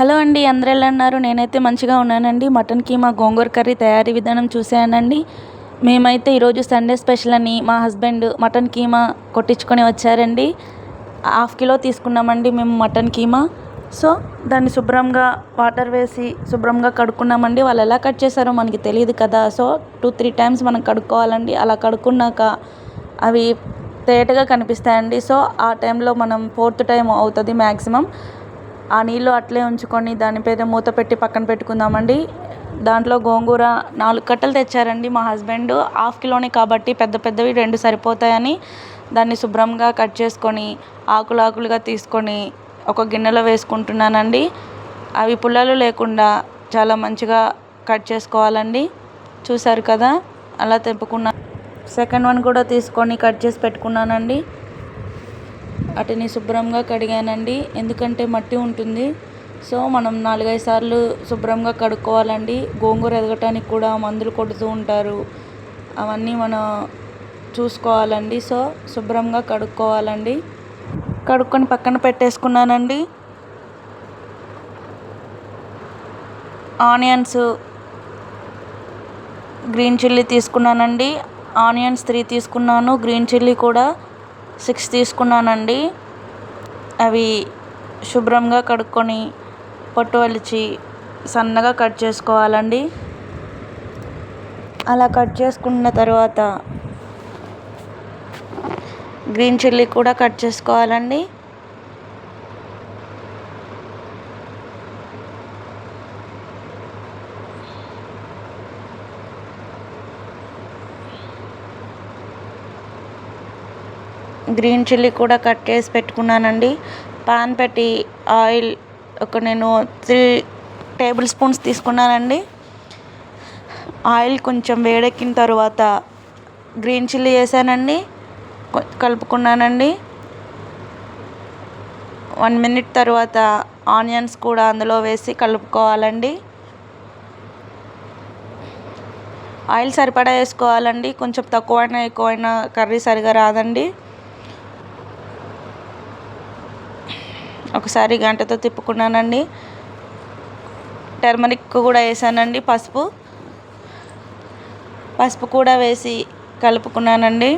Hello అండి అందరు ఎలా అన్నారు నేనైతే మంచిగా ఉన్నానండి. మటన్ కీమా గోంగూర కర్రీ తయారీ విధానం చూసానండి మేమైతే ఈరోజు సండే స్పెషల్ అని మా హస్బెండ్ మటన్ కీమా కొట్టించుకొని వచ్చారండి. హాఫ్ కిలో తీసుకున్నామండి మేము మటన్ కీమా. సో దాన్ని శుభ్రంగా వాటర్ వేసి శుభ్రంగా కడుక్కున్నామండి. వాళ్ళు ఎలా కట్ చేశారో మనకి తెలియదు కదా. సో టూ త్రీ టైమ్స్ మనం కడుక్కోవాలండి. అలా కడుక్కున్నాక అవి తేటగా కనిపిస్తాయండి. సో ఆ టైంలో మనం ఫోర్త్ టైం అవుతుంది మ్యాక్సిమం ఆ నీళ్ళు అట్లే ఉంచుకొని దానిపైన మూత పెట్టి పక్కన పెట్టుకుందామండి. దాంట్లో గోంగూర నాలుగు కట్టలు తెచ్చారండి మా హస్బెండ్. హాఫ్ కిలోనే కాబట్టి పెద్ద పెద్దవి రెండు సరిపోతాయని దాన్ని శుభ్రంగా కట్ చేసుకొని ఆకులు ఆకులుగా తీసుకొని ఒక గిన్నెలో వేసుకుంటున్నానండి. అవి పుల్లలు లేకుండా చాలా మంచిగా కట్ చేసుకోవాలండి. చూసారు కదా? అలా తెంపుకున్నా సెకండ్ వన్ కూడా తీసుకొని కట్ చేసి పెట్టుకున్నానండి. వాటిని శుభ్రంగా కడిగానండి. ఎందుకంటే మట్టి ఉంటుంది. సో మనం నాలుగైదు సార్లు శుభ్రంగా కడుక్కోవాలండి. గోంగూర ఎదగటానికి కూడా మందులు కొడుతూ ఉంటారు. అవన్నీ మనం చూసుకోవాలండి. సో శుభ్రంగా కడుక్కోవాలండి. కడుక్కొని పక్కన పెట్టేసుకున్నానండి. ఆనియన్స్ గ్రీన్ చిల్లీ తీసుకున్నానండి. ఆనియన్స్ త్రీ తీసుకున్నాను. గ్రీన్ చిల్లీ కూడా సిక్స్ తీసుకున్నానండి. అవి శుభ్రంగా కడుక్కొని పొట్టు వలిచి సన్నగా కట్ చేసుకోవాలండి. అలా కట్ చేసుకున్న తర్వాత గ్రీన్ చిల్లీ కూడా కట్ చేసుకోవాలండి. గ్రీన్ చిల్లీ కూడా కట్ చేసి పెట్టుకున్నానండి. పాన్ పెట్టి ఆయిల్ ఒక నేను త్రీ టేబుల్ స్పూన్స్ తీసుకున్నానండి. ఆయిల్ కొంచెం వేడెక్కిన తర్వాత గ్రీన్ చిల్లీ వేసానండి. కలుపుకున్నానండి. వన్ మినిట్ తర్వాత ఆనియన్స్ కూడా అందులో వేసి కలుపుకోవాలండి. ఆయిల్ సరిపడా వేసుకోవాలండి. కొంచెం తక్కువైనా ఎక్కువైనా కర్రీ సరిగా రాదండి. ఒకసారి గంటతో తిప్పుకున్నానండి. టర్మరిక్ కూడా వేసానండి పసుపు. పసుపు కూడా వేసి కలుపుకున్నానండి.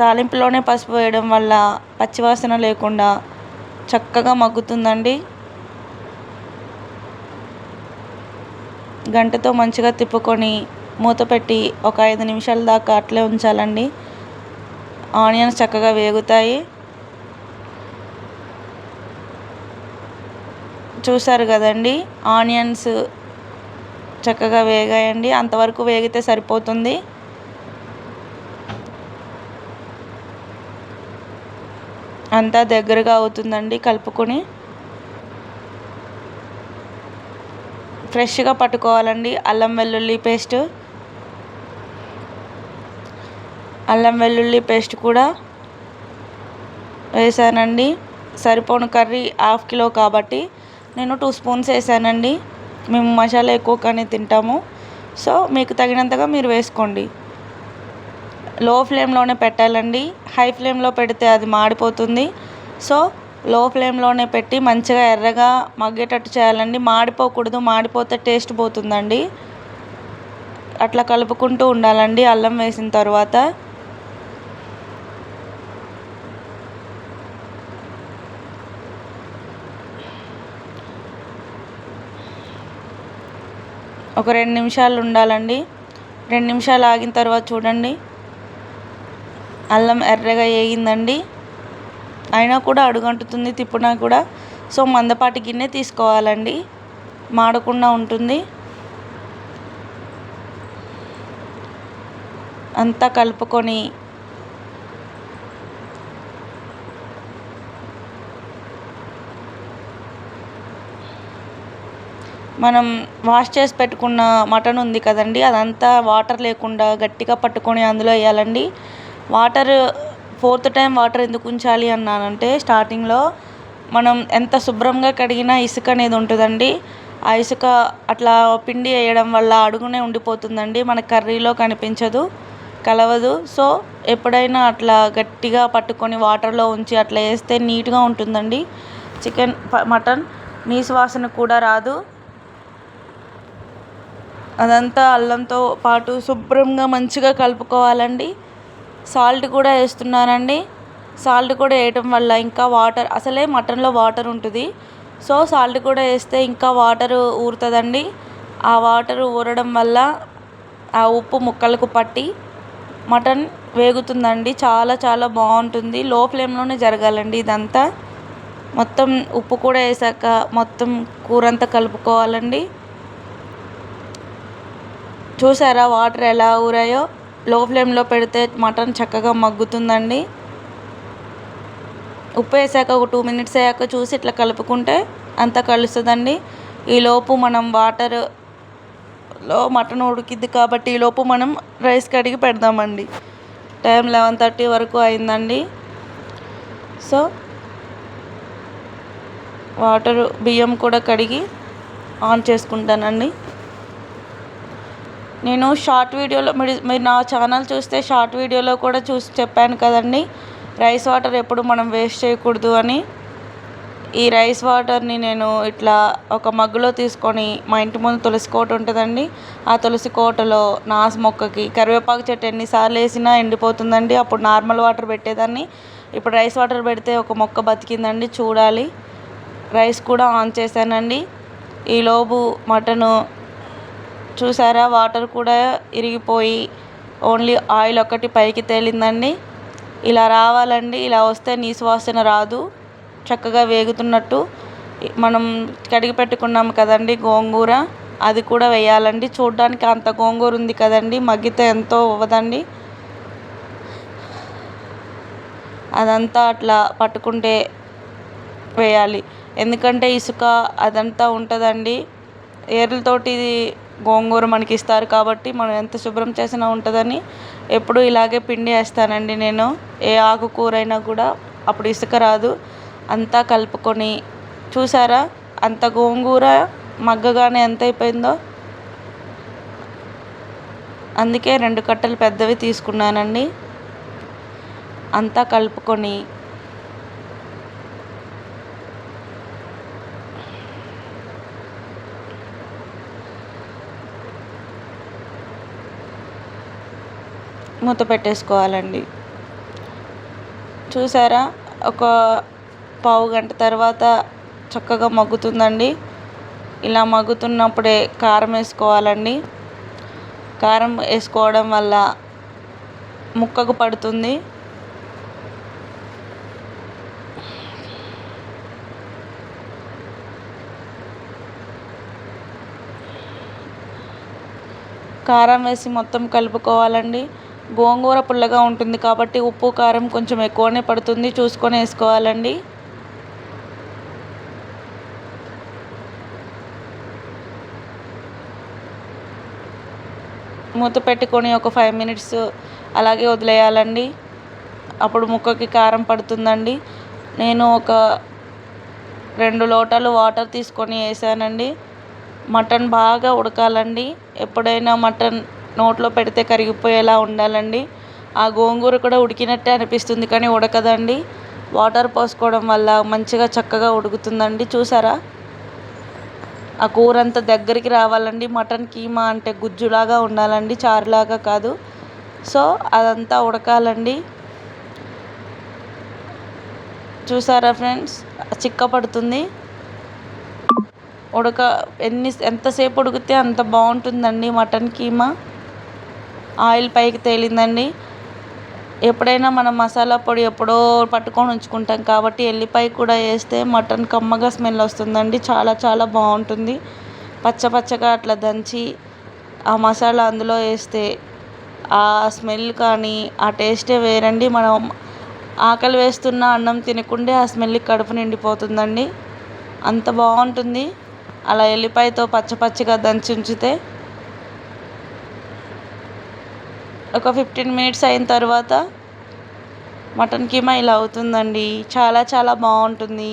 తాలింపులోనే పసుపు వేయడం వల్ల పచ్చివాసన లేకుండా చక్కగా మగ్గుతుందండి. గంటతో మంచిగా తిప్పుకొని మూత పెట్టి ఒక ఐదు నిమిషాల దాకా అట్లే ఉంచాలండి. ఆనియన్స్ చక్కగా వేగుతాయి. చూసారు కదండి? ఆనియన్స్ చక్కగా వేగాయండి. అంతవరకు వేగితే సరిపోతుంది. అంతా దగ్గరగా అవుతుందండి కలుపుకొని. ఫ్రెష్గా పట్టుకోవాలండి. అల్లం వెల్లుల్లి పేస్ట్. అల్లం వెల్లుల్లి పేస్ట్ కూడా వేసానండి. సరిపోను కర్రీ హాఫ్ కిలో కాబట్టి నేను టూ స్పూన్స్ వేసానండి. మేము మసాలా ఎక్కువ కానీ తింటాము. సో మీకు తగినంతగా మీరు వేసుకోండి. లో ఫ్లేమ్లోనే పెట్టాలండి. హై ఫ్లేమ్లో పెడితే అది మాడిపోతుంది. సో లో ఫ్లేమ్లోనే పెట్టి మంచిగా ఎర్రగా మగ్గేటట్టు చేయాలండి. మాడిపోకూడదు. మాడిపోతే టేస్ట్ పోతుందండి. అట్లా కలుపుకుంటూ ఉండాలండి అల్లం వేసిన తర్వాత. ఒక రెండు నిమిషాలు ఉండాలండి. రెండు నిమిషాలు ఆగిన తర్వాత చూడండి. అల్లం ఎర్రగా వేగిందండి అయినా కూడా అడుగంటుతుంది తిప్పునా కూడా. సో మందపాటి గిన్నె తీసుకోవాలండి. మాడకుండా ఉంటుంది. అంతా కలుపుకొని మనం వాష్ చేసి పెట్టుకున్న మటన్ ఉంది కదండి అదంతా వాటర్ లేకుండా గట్టిగా పట్టుకొని అందులో వేయాలండి. వాటర్ ఫోర్త్ టైం వాటర్ ఎందుకు ఉంచాలి అన్నానంటే స్టార్టింగ్లో మనం ఎంత శుభ్రంగా కడిగినా ఇసుక అనేది ఉంటుందండి. ఆ ఇసుక అట్లా పిండి వేయడం వల్ల అడుగునే ఉండిపోతుందండి మన కర్రీలో కనిపించదు కలవదు. సో ఎప్పుడైనా అట్లా గట్టిగా పట్టుకొని వాటర్లో ఉంచి అట్లా వేస్తే నీట్గా ఉంటుందండి. చికెన్ మటన్ నీసు వాసన కూడా రాదు. అదంతా అల్లంతో పాటు శుభ్రంగా మంచిగా కలుపుకోవాలండి. సాల్ట్ కూడా వేస్తున్నానండి. సాల్ట్ కూడా వేయటం వల్ల ఇంకా వాటర్ అసలే మటన్లో వాటర్ ఉంటుంది. సో సాల్ట్ కూడా వేస్తే ఇంకా వాటర్ ఊరుతుందండి. ఆ వాటర్ ఊరడం వల్ల ఆ ఉప్పు ముక్కలకు పట్టి మటన్ వేగుతుందండి. చాలా చాలా బాగుంటుంది. లో ఫ్లేమ్లోనే జరగాలండి ఇదంతా. మొత్తం ఉప్పు కూడా వేసాక మొత్తం కూర అంతా కలుపుకోవాలండి. చూసారా వాటర్ ఎలా ఊరాయో? లో ఫ్లేమ్లో పెడితే మటన్ చక్కగా మగ్గుతుందండి. ఉప్పు వేసాక ఒక టూ మినిట్స్ అయ్యాక చూసి ఇట్లా కలుపుకుంటే అంతా కలుస్తుందండి. ఈలోపు మనం వాటర్లో మటన్ ఉడికిద్ది కాబట్టి ఈలోపు మనం రైస్ కడిగి పెడదామండి. టైం లెవెన్ థర్టీ వరకు అయిందండి. సో వాటర్ బియ్యం కూడా కడిగి ఆన్ చేసుకుంటానండి. నేను షార్ట్ వీడియోలో మీరు మీరు నా ఛానల్ చూస్తే షార్ట్ వీడియోలో కూడా చూసి చెప్పాను కదండి రైస్ వాటర్ ఎప్పుడు మనం వేస్ట్ చేయకూడదు అని. ఈ రైస్ వాటర్ని నేను ఇట్లా ఒక మగ్గులో తీసుకొని మా ఇంటి ముందు తులసి కోట ఉంటుందండి ఆ తులసి కోటలో నాస్ మొక్కకి కరివేపాకు చెట్టు ఎన్నిసార్లు వేసినా ఎండిపోతుందండి అప్పుడు నార్మల్ వాటర్ పెట్టేదాన్ని. ఇప్పుడు రైస్ వాటర్ పెడితే ఒక మొక్క బతికిందండి చూడాలి. రైస్ కూడా ఆన్ చేశానండి. ఈలోపు మటను చూసారా? వాటర్ కూడా ఇరిగిపోయి ఓన్లీ ఆయిల్ ఒక్కటి పైకి తేలిందండి. ఇలా రావాలండి. ఇలా వస్తే నీసు వాసన రాదు. చక్కగా వేగుతున్నట్టు. మనం కడిగి పెట్టుకున్నాం కదండి గోంగూర. అది కూడా వేయాలండి. చూడడానికి అంత గోంగూర ఉంది కదండి. మగ్గితే ఎంతో అవ్వదండి. అదంతా అట్లా పట్టుకుంటే వేయాలి. ఎందుకంటే ఇసుక అదంతా ఉంటుందండి. ఏర్లతోటి గోంగూర మనకి ఇస్తారు కాబట్టి మనం ఎంత శుభ్రం చేసినా ఉంటుందని ఎప్పుడు ఇలాగే పిండి వేస్తానండి నేను. ఏ ఆకుకూర అయినా కూడా అప్పుడు ఇసుక రాదు. అంతా కలుపుకొని చూసారా? అంత గోంగూర మగ్గగానే ఎంత అయిపోయిందో? అందుకే రెండు కట్టలు పెద్దవి తీసుకున్నానండి. అంతా కలుపుకొని మూత పెట్టేసుకోవాలండి. చూసారా? ఒక పావు గంట తర్వాత చక్కగా మగ్గుతుందండి. ఇలా మగ్గుతున్నప్పుడే కారం వేసుకోవాలండి. కారం వేసుకోవడం వల్ల ముక్కకు పడుతుంది. కారం వేసి మొత్తం కలుపుకోవాలండి. గోంగూర పుల్లగా ఉంటుంది కాబట్టి ఉప్పు కారం కొంచెం ఎక్కువనే పడుతుంది. చూసుకొని వేసుకోవాలండి. మూత పెట్టుకొని ఒక ఫైవ్ మినిట్స్ అలాగే వదిలేయాలండి. అప్పుడు ముక్కకి కారం పడుతుందండి. నేను ఒక రెండు లోటాలు వాటర్ తీసుకొని వేసానండి. మటన్ బాగా ఉడకాలండి. ఎప్పుడైనా మటన్ నోట్లో పెడితే కరిగిపోయేలా ఉండాలండి. ఆ గోంగూర కూడా ఉడికినట్టే అనిపిస్తుంది కానీ ఉడకదండి. వాటర్ పోసుకోవడం వల్ల మంచిగా చక్కగా ఉడుకుతుందండి. చూసారా? ఆ కూర అంతా దగ్గరికి రావాలండి. మటన్ కీమా అంటే గుజ్జులాగా ఉండాలండి. చారులాగా కాదు. సో అదంతా ఉడకాలండి. చూసారా ఫ్రెండ్స్? చిక్క పడుతుంది ఉడక ఎన్ని ఎంతసేపు ఉడికితే అంత బాగుంటుందండి మటన్ కీమా. ఆయిల్ పైకి తేలిందండి. ఎప్పుడైనా మనం మసాలా పొడి ఎప్పుడో పట్టుకొని ఉంచుకుంటాం కాబట్టి ఎల్లిపాయ కూడా వేస్తే మటన్ కమ్మగా స్మెల్ వస్తుందండి. చాలా చాలా బాగుంటుంది. పచ్చ పచ్చగా అట్లా దంచి ఆ మసాలా అందులో వేస్తే ఆ స్మెల్ కానీ ఆ టేస్టే వేరండి. మనం ఆకలి వేస్తున్న అన్నం తినకుండే ఆ స్మెల్కి కడుపు నిండిపోతుందండి. అంత బాగుంటుంది. అలా ఎల్లిపాయతో పచ్చ పచ్చిగా దంచి ఉంచితే ఒక ఫిఫ్టీన్ మినిట్స్ అయిన తర్వాత మటన్ కీమా ఇలా అవుతుందండి. చాలా చాలా బాగుంటుంది.